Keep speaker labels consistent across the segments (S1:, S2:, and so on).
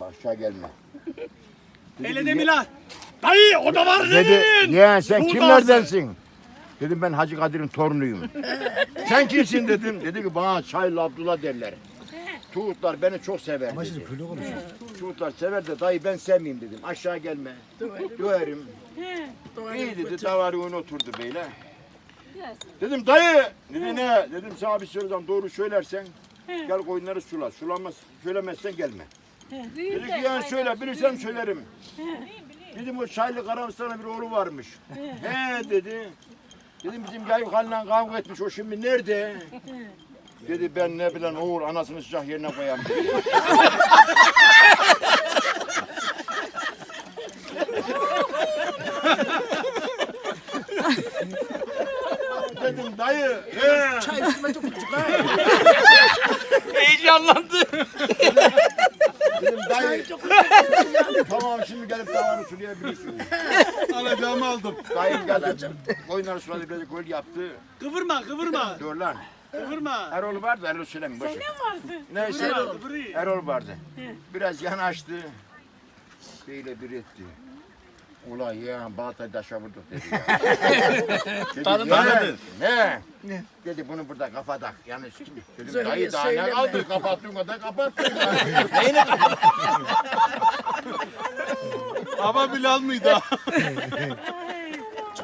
S1: bak aşağı gelme.
S2: Hele de Milan. Dayı o da var
S1: Dedi
S2: dedin.
S1: yeğen sen
S2: Tuğ
S1: kimlerdensin? Dedim ben Hacı Kadir'in torunuyum. sen kimsin dedim. Dedi ki bana Çaylı Abdullah derler. Tuğutlar beni çok sever dedi. Tuğutlar sever de dayı ben sevmeyeyim dedim. Aşağı gelme. Döverim. İyi dedi davarı oturdu böyle. Dedim dayı. Dedi ne? Dedim sana bir söyleyeceğim doğru söylersen gel koyunları sula. Sulamaz, söylemezsen gelme. Dedi ki yani söyle bilirsem söylerim. Dedim o Çaylı Karamısır'ın bir oğlu varmış. He dedi. Dedim bizim Gayip Halil'le kavga etmiş o şimdi nerede? Dedi ben ne bilen oğul anasını sıcak yerine koyayım. dedi. Dedim dayı. He.
S3: Çay üstüme dokunduk ha.
S1: Tamam şimdi gelip davarı sulayabilirsin.
S4: Alacağımı aldım.
S1: Dayım geldi. Koyunları suladı böyle gol yaptı.
S2: Kıvırma kıvırma.
S1: Dur lan.
S2: Kıvırma.
S1: Erol vardı Erol söyleme boş. ver.
S5: varsın?
S1: Neyse.
S2: Kıvırıyor.
S1: Erol vardı. Biraz yanaştı. Böyle bir etti. Ulan ya baltayı taşa vurduk dedi ya. dedi,
S4: Tanıdı.
S1: Ne? Ne? Dedi bunu burada kapatak. Yani şimdi dedim
S3: Söyle,
S1: dayı daha ne
S3: söyleme.
S1: kaldı kapattığın kadar kapattın. Neyini kapattın?
S4: Ama Bilal mıydı?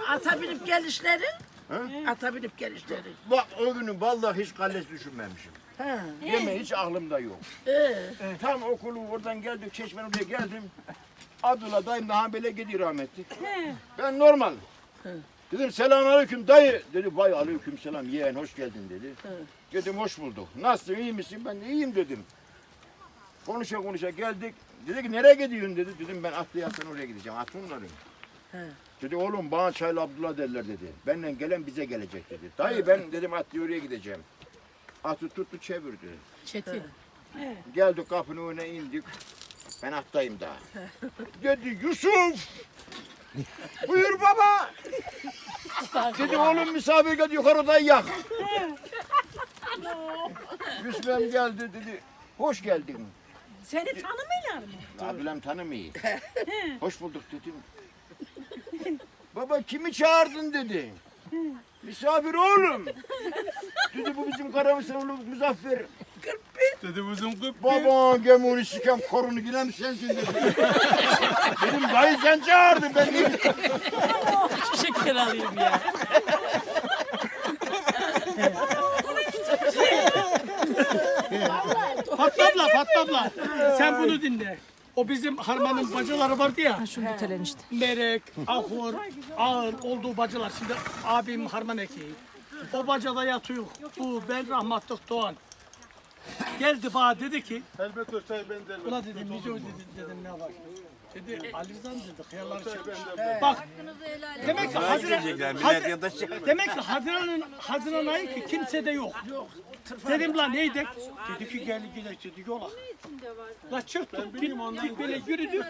S3: Ata binip gelişleri.
S1: Ha?
S3: Ata binip gelişleri.
S1: Bak o günü vallahi hiç kalles düşünmemişim.
S3: Ha.
S1: Yeme hiç aklımda yok.
S3: Ee,
S1: Tam okulu oradan geldik çeşmen oraya geldim. Abdullah dayım daha böyle gidiyor rahmetli. Ben normal. Dedim selamünaleyküm dayı. Dedi vay aleyküm selam yeğen hoş geldin dedi. Dedim hoş bulduk. Nasılsın iyi misin? Ben de iyiyim dedim. Konuşa konuşa geldik. Dedi ki nereye gidiyorsun dedi. Dedim ben atlı oraya gideceğim. Atımlarım.
S3: He.
S1: Dedi oğlum bana Çaylı Abdullah derler dedi. Benden gelen bize gelecek dedi. Dayı ben dedim atlı oraya gideceğim. Atı tuttu çevirdi.
S5: Çetin.
S1: Geldik kapının önüne indik. Ben attayım daha. Dedi Yusuf. Buyur baba. Dedi oğlum misafir geldi yukarı odayı yak. Yusuf'um geldi dedi. Hoş geldin.
S5: Seni tanımıyorlar mı?
S1: Ablam tanımıyor. Hoş bulduk dedim. Baba kimi çağırdın dedi. Misafir oğlum. Dedi bu bizim Karamısır oğlu Muzaffer.
S4: Dedi bizim kıp.
S1: Baba gemuri sikem korunu gilem sensin dedi. Dedim dayı sen çağırdın ben değil.
S5: Şeker alayım ya.
S2: Fatma abla Fatma abla. Sen bunu dinle. O bizim harmanın bacıları vardı ya.
S5: Şunu bitelen işte.
S2: Merek, ahur, ağır olduğu bacılar. Şimdi abim harman ekiği. O bacada yatıyor. Bu ben rahmatlık Doğan. Geldi bana dedi ki,
S4: Elbet o çay ben derim.
S2: ula dedim Mico dedi, dedim ne var? Dedi Ali Rıza'm dedi, hıyarları çekmiş. Bak, demek ki Haziran, Haziran, demek ki Haziran'ın, Haziran ayı ki kimsede yok. Dedim lan neydik? Dedi ki gel gidelim dedi yola. La çıktık gittik böyle yürüdük.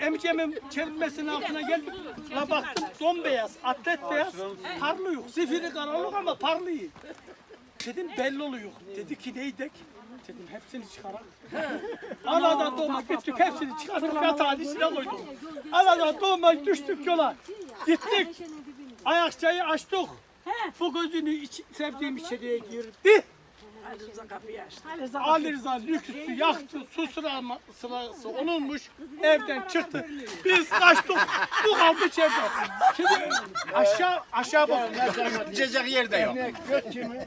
S2: Emcemin çevirmesinin altına geldik. La baktım don beyaz, atlet beyaz, parlıyor. Zifiri karanlık ama parlıyor. Dedim belli oluyor. Dedi ki neydik? Dedim hepsini çıkarak. Anadan doğma gittik hepsini çıkartıp yatağın içine koyduk. Anadan doğma düştük yola. Gittik. Ayakçayı açtık. Bu gözünü iç, sevdiğim içeriye girdi.
S3: Ali Rıza kapıyı açtı.
S2: Ali Rıza lüksü yaktı, su sırama, sırası onunmuş, evden çıktı. Biz kaçtık, bu kaldı içeride. Şimdi aşağı, aşağı bak.
S4: İçecek yer de yok.
S1: Göt kimi?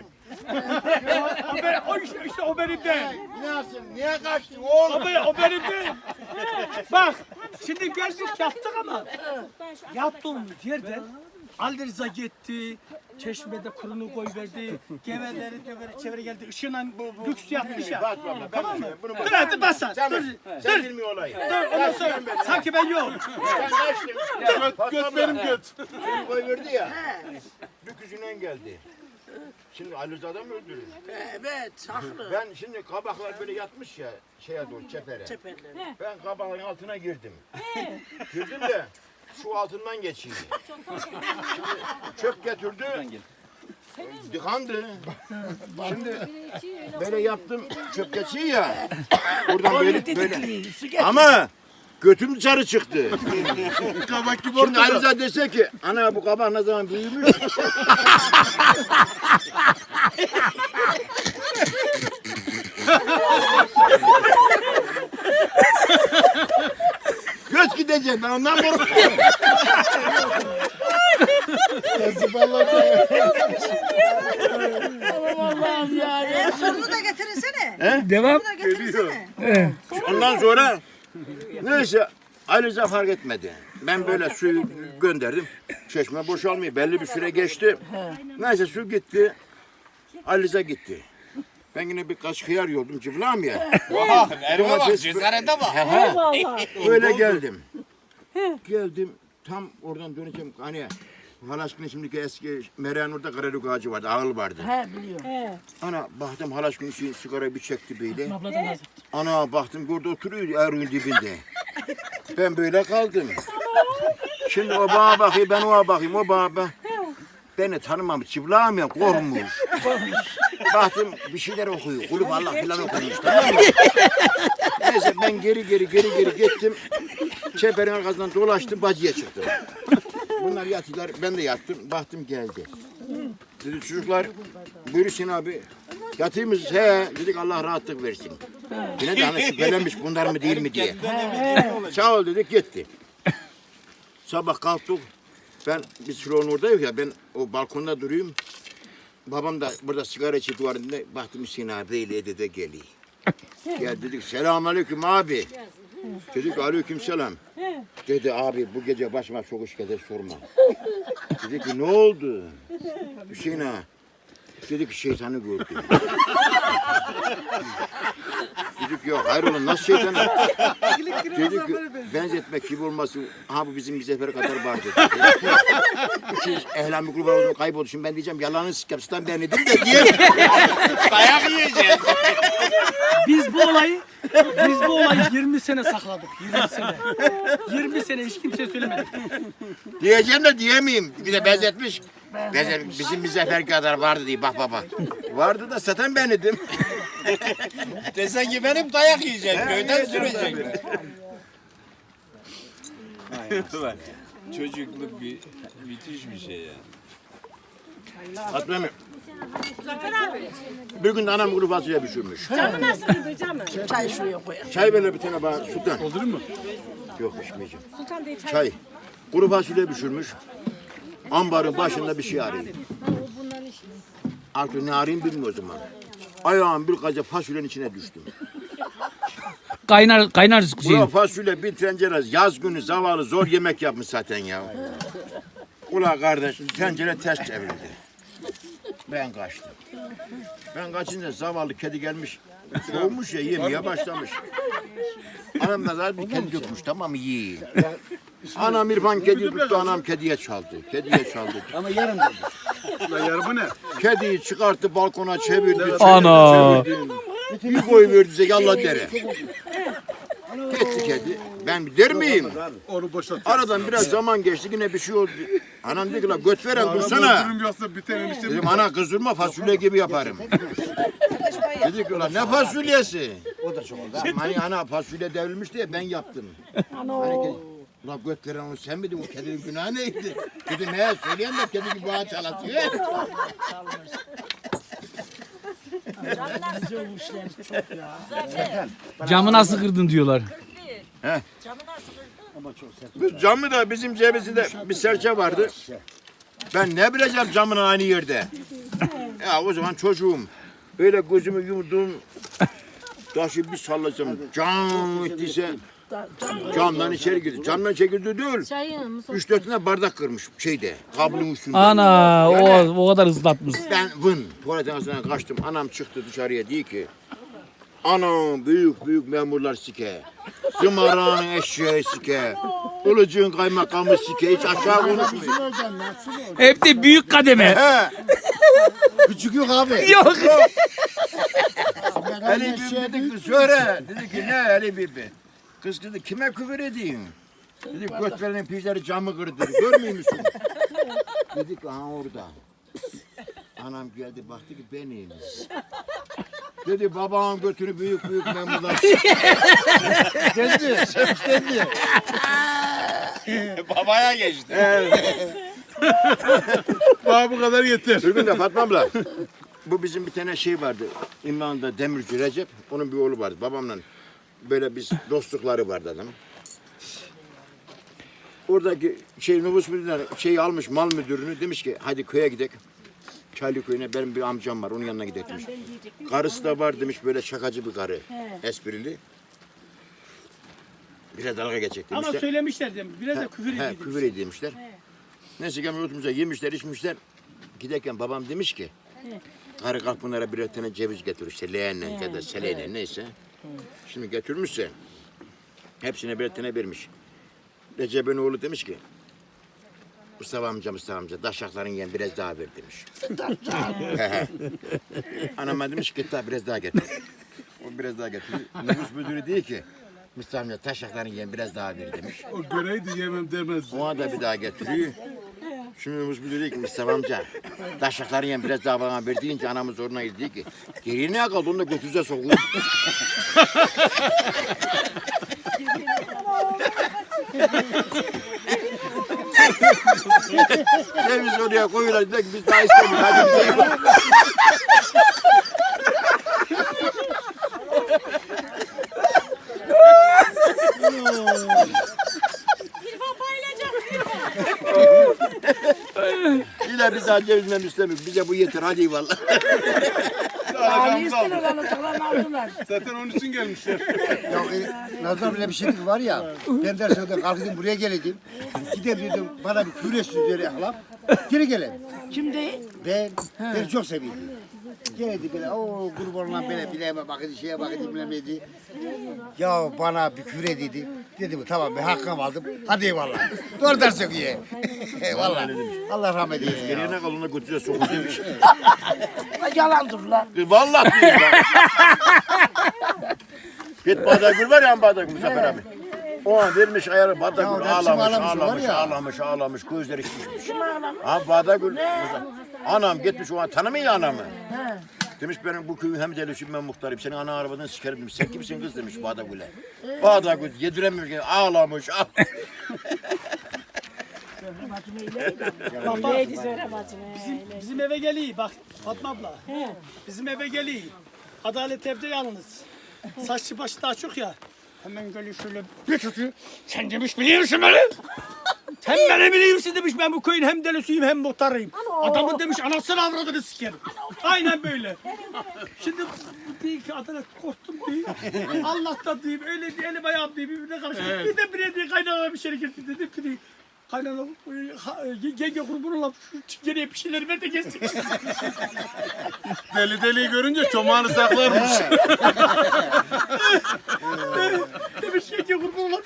S2: O, be- o işte, işte o benim değil.
S1: Nasıl? Niye kaçtın oğlum?
S2: O, be, o benim değil. Bak, şimdi geldik yattık ama yattığımız yerden Ali Rıza gitti, çeşmede kurunu koy verdi, geveleri döveri çeviri geldi, ışığla lüks yapmış ya.
S1: Bak baba ben
S2: Tamam mı?
S1: bunu
S2: Dur hadi bas sen.
S1: Sen,
S2: Dur.
S1: sen bilmiyor olayı.
S2: Dur ondan sonra sanki ben yok.
S1: Sen kaçtın.
S4: Göt, göt benim göt.
S1: Seni koy verdi ya. Lüküsünden geldi. Şimdi Ali Rıza'da mı öldürür?
S3: Evet, haklı.
S1: Ben şimdi kabaklar böyle yatmış ya şeye doğru çepere.
S3: Çeperleri.
S1: Ben kabakların altına girdim. girdim de şu altından. Şimdi çöp getirdi. Dıkandı. Şimdi böyle yaptım çöp geçiyor ya. Buradan böyle böyle. Ama götüm dışarı çıktı.
S4: Kabak gibi
S1: Şimdi. Ali Rıza dese ki ana bu kabak ne zaman büyümüş? Göz gidecek ben ondan korkuyorum.
S6: Sorunu da getirirsene.
S2: Devam.
S6: Sorunu da getirirsene.
S1: Ondan sonra neyse Ali Rıza fark etmedi. Ben böyle suyu gönderdim. Çeşme boşalmıyor. Belli bir süre geçti. Neyse su gitti. Ali Rıza gitti. Ben yine birkaç hıyar yordum cıvlam ya.
S4: Erime bak
S1: Domates-
S4: cezarete bak.
S1: He he. Öyle geldim. Geldim tam oradan döneceğim hani Halaşkın şimdiki eski Meryem orada karaluk ağacı vardı, ağıl vardı.
S3: He biliyorum.
S1: Ana baktım Halaşkın için sigarayı bir çekti böyle.
S5: Abladan.
S1: Ana baktım burada oturuyor erun dibinde. Ben böyle kaldım. Şimdi o bana bakıyor, ben ona bakayım, o bana bak. Beni tanımamış, çıplağım ya, korkmuş. Baktım bir şeyler okuyor, kulüp Allah filan tamam mı? Neyse ben geri geri geri geri gittim. Çeperin arkasından dolaştım, bacıya çıktım. Bunlar yattılar, ben de yattım, baktım geldi. Dedi çocuklar, buyursun abi. Yatayım mı? He, dedik Allah rahatlık versin. Yine de hani şüphelenmiş bunlar mı değil mi diye. Sağ ol dedik gitti. Sabah kalktık. Ben biz sıranın oradayız ya ben o balkonda duruyorum. Babam da burada sigara içi duvarında baktım Hüseyin abi değil de geliyor. Ya dedik selamünaleyküm abi. Dedik aleyküm selam. Dedi abi bu gece başıma çok iş gelir sorma. Dedi ki ne oldu? Hüseyin ağa. Dedi ki şeytanı gördüm. Dedik yok hayır oğlum nasıl şeytanı? Dedi ki benzetmek gibi olması ha bu bizim bir sefer kadar vardı. Siz ehlen bir kurban olduğunu kayboldu. Şimdi ben diyeceğim yalanı sikapsıdan ben dedim de diye.
S4: Dayak yiyeceğiz.
S2: Biz bu olayı biz bu olayı 20 sene sakladık. 20 sene. 20 sene hiç kimseye söylemedik.
S1: Diyeceğim de diyemeyeyim. Bir de benzetmiş. Benzet, bizim bir sefer kadar vardı diye bak baba. Vardı da satan ben idim.
S4: Desen ki benim dayak yiyecek. Köyden sürecek.
S7: Çocukluk bir müthiş bir şey ya.
S1: Fatma Emmi. Bir gün de anam kuru fasulye pişirmiş.
S5: Camı nasıldı camı?
S3: Çay şuraya koy.
S1: Çay böyle bir tane bana sultan. Olur mu? Yok içmeyeceğim.
S5: Sultan değil çay.
S1: Çay. Kuru fasulye pişirmiş. Ambarın başında bir şey arayayım. Artık ne arayayım bilmiyorum o zaman. Ayağım bir kaca fasulyenin içine düştüm.
S2: Kaynar kaynar şey.
S1: Ula fasulye bir tencere yaz günü zavallı zor yemek yapmış zaten ya. Ula kardeş tencere ters çevrildi. Ben kaçtım. Ben kaçınca zavallı kedi gelmiş. Soğumuş ya yemeye başlamış. Anam da zaten bir kedi dökmüş tamam mı yiyin. Anam İrfan kedi tuttu anam kediye çaldı. Kediye çaldı.
S4: Ama yarım dedi. Lan yarımı ne?
S1: Kediyi çıkarttı balkona çevirdi.
S2: Ana.
S1: çevirdi. Bir koy verdi yallah dere. Gitti kedi. Ben der miyim?
S4: Onu boşalt.
S1: Aradan biraz zaman geçti yine bir şey oldu. Anam dedi ki la göt veren dursana. Dedim ana kızdırma fasulye gibi yaparım. dedi ki la ne fasulyesi? O da çok oldu. Hani ana fasulye devrilmiş diye ben yaptım. Hani La göt veren onu sen miydin? O kedinin günahı neydi? Dedim he söyleyen de kedi gibi bağ çalatıyor.
S2: Camı nasıl kırdın diyorlar.
S1: Biz camı da bizim cebimizde bir serçe vardı. Ben ne bileceğim camın aynı yerde. ya o zaman çocuğum. Böyle gözümü yumdum. Taşı bir sallasam cam ettiyse camdan içeri girdi. Camdan içeri girdi değil. Üç dört tane bardak kırmış şeyde. Kablonun üstünde.
S2: Ana o o kadar ıslatmış.
S1: Ben vın tuvaletin ağzına kaçtım. Anam çıktı dışarıya diyor ki Anam büyük büyük memurlar sike. Zımaran eşeği sike. Ulucuğun kaymakamı sike. Hiç aşağı konuşmuyor.
S2: Hep de büyük kademe.
S1: He.
S4: Küçük yok abi.
S2: Yok.
S1: Ali Bibi dedi ki söyle. Dedi ki ne Ali Bibi? Kız dedi kime küfür edeyim? Dedi götlerin pijleri camı kırdı. Görmüyor musun? Dedik aha orada. Anam geldi baktı ki benim. Dedi babamın götünü büyük büyük memurlar. Geldi, seslendi.
S4: Babaya geçti.
S7: Bana bu kadar yeter.
S1: Bir gün de Fatma abla, bu bizim bir tane şey vardı. İmran'da Demirci Recep, onun bir oğlu vardı. Babamla böyle biz dostlukları vardı adam. Oradaki şey nüfus müdürüne şey almış mal müdürünü demiş ki hadi köye gidelim. Çaylı köyüne benim bir amcam var onun yanına gidelim demiş. Karısı da var demiş böyle şakacı bir karı. Esprili. Biraz dalga geçecek
S2: Ama
S1: demişler.
S2: söylemişler demiş. Biraz da küfür
S1: He,
S2: edildi.
S1: küfür edilmişler. Neyse gelmiş oturmuşlar, yemişler, içmişler. Giderken babam demiş ki, karı kalk bunlara birer tane ceviz getir işte leğenle ya da seleyle neyse. Şimdi götürmüşse, hepsine birer tane vermiş. Recep'in oğlu demiş ki, Mustafa amca, Mustafa amca, daşakların yiyen biraz daha ver demiş. He, he. Anama demiş ki, daha biraz daha getir. O biraz daha getir. Nüfus müdürü değil ki, Mustafa amca taşakların yiyen biraz daha ver demiş.
S7: O göreydi yemem demez.
S1: Ona da bir daha getiriyor. Şimdi müdür diyor ki Mustafa amca, taşakları yem biraz daha bana ver deyince anamız zoruna gitti ki, geriye ne kaldı onu da götürüze sokuyor. Ceviz oraya koyuyorlar, diyor ki biz daha istemiyoruz, hadi bize yok. Yine biz daha ceviz istemiyoruz, bize bu yeter, hadi eyvallah.
S3: Ali istiyorlar alacaklar aldılar.
S7: Zaten onun için gelmişler.
S8: Ya e, Nazar bile bir şey var ya. Ben dersinde kalkayım buraya geleydim. Gideyim dedim bana bir küre süzleri ahlam. Geri gelelim.
S3: Şimdi
S8: Ben beni çok seviyordu. Geldi böyle o kurban olan böyle bileğime bakıcı şeye bakıcı bilmem neydi. Ya bana bir küre dedi. Dedim tamam ben hakkımı aldım. Hadi eyvallah. Doğru ders yok iyi. eyvallah. Allah rahmet eylesin. ya.
S1: Geriye ne kaldı onu da götürüze sokuyor demiş.
S3: yalandır lan.
S1: Vallahi değil lan. Git Badagül var ya Badagül Zafer abi. O an vermiş ayarı Badagül
S8: Ya,
S1: ağlamış,
S8: hepsi ağlamış,
S1: ağlamış,
S8: var ya.
S1: ağlamış, ağlamış, gözleri şişmiş. Ha Badagül, anam gitmiş o an tanımıyor ya anamı. Demiş benim bu köyün hem delişim ben muhtarım. Senin ana arabadan sikerim demiş. Sen kimsin kız demiş Badagül'e. Badagül yediremiyor ki ağlamış. ağlamış.
S2: Bak bak. Bizim, bizim eve geliyor bak Fatma abla. Bizim eve geliyor. Adalet evde yalnız. Saçlı başı daha çok ya. Hemen geliyor şöyle bir tutuyor. Sen demiş biliyor musun beni? Hem ben evliyimsin demiş ben bu köyün hem delisiyim hem muhtarıyım. Adamın demiş anasını avradını sikerim. Aynen böyle. Şimdi bu değil ki adına korktum değil. Allah'tan diyeyim öyle diye elim ayağım diye birbirine karıştı. Evet. Bir de bir diye kaynana bir şeye girdi dedim ki değil. Kaynana yenge e, e, kurban olan geriye bir şeyler ver de gezsin.
S7: Deli deliyi görünce çomağını saklarmış. demiş yenge kurban olan